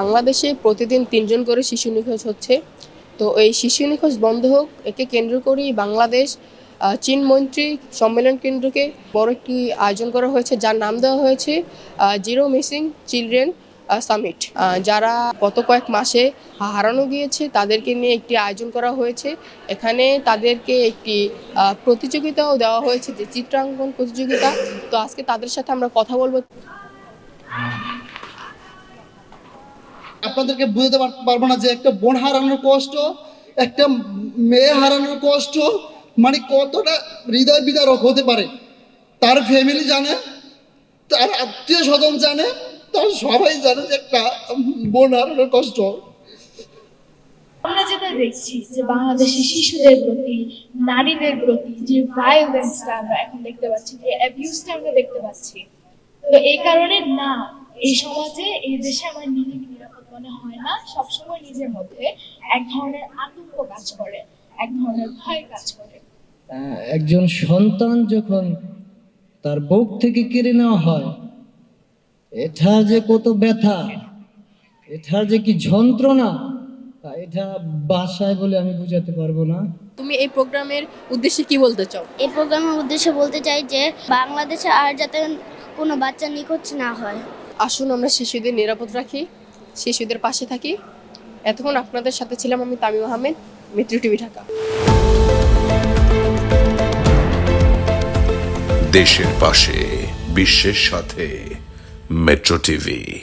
বাংলাদেশে প্রতিদিন তিনজন করে শিশু নিখোঁজ হচ্ছে। তো এই শিশু নিখোঁজ বন্ধ হোক, একে কেন্দ্র করেই বাংলাদেশ চীন মৈত্রী সম্মেলন কেন্দ্রকে বড় একটি আয়োজন করা হয়েছে, যার নাম দেওয়া হয়েছে জিরো মিসিং চিলড্রেন সামিট। যারা গত কয়েক মাসে হারানো গিয়েছে, তাদেরকে নিয়ে একটি আয়োজন করা হয়েছে। এখানে তাদেরকে একটি প্রতিযোগিতাও দেওয়া হয়েছে, যে চিত্রাঙ্কন প্রতিযোগিতা। তো আজকে তাদের সাথে আমরা কথা বলব। আপনাদেরকে বুঝতে পারব না যে একটা বোন হারানোর কষ্ট, একটা মেয়ে হারানোর কষ্ট মানে কতটা হৃদয় বিদারক হতে পারে। তার ফ্যামিলি জানে, তার আত্মীয় স্বজন জানে, তার সবাই জানে যে একটা বোন হারানোর কষ্ট। আমরা যেটা দেখছি যে বাংলাদেশের শিশুদের প্রতি, নারীদের প্রতি যে ভায়োলেন্সটা আমরা এখন দেখতে পাচ্ছি, যে অ্যাবিউজটা আমরা দেখতে পাচ্ছি। তো এই কারণে না, এই সমাজে, এই দেশে আমার মনে হয় না সবসময় নিজের মধ্যে এক ধরনের আতঙ্ক কাজ করে এক ধরনের ভয় কাজ করে। একজন সন্তান যখন তার বুক থেকে কেড়ে নেওয়া হয় এটার যে কত ব্যথা এটার যে কি যন্ত্রণা তা এটা বাসায় বলে আমি বুঝাতে পারব না। তুমি এই প্রোগ্রামের উদ্দেশ্যে কি বলতে চাও? এই প্রোগ্রামের উদ্দেশ্যে বলতে চাই যে বাংলাদেশে আর যাতে কোনো বাচ্চা নিখোঁজ না হয়। আসুন আমরা শিশুদের নিরাপদ রাখি। শিশুদের পাশে থাকি। এতক্ষণ আপনাদের সাথে ছিলাম আমি তামিম আহমেদ, মিত্র টিভি ঢাকা। দেশের পাশে, বিশ্বের সাথে মেট্রো টিভি।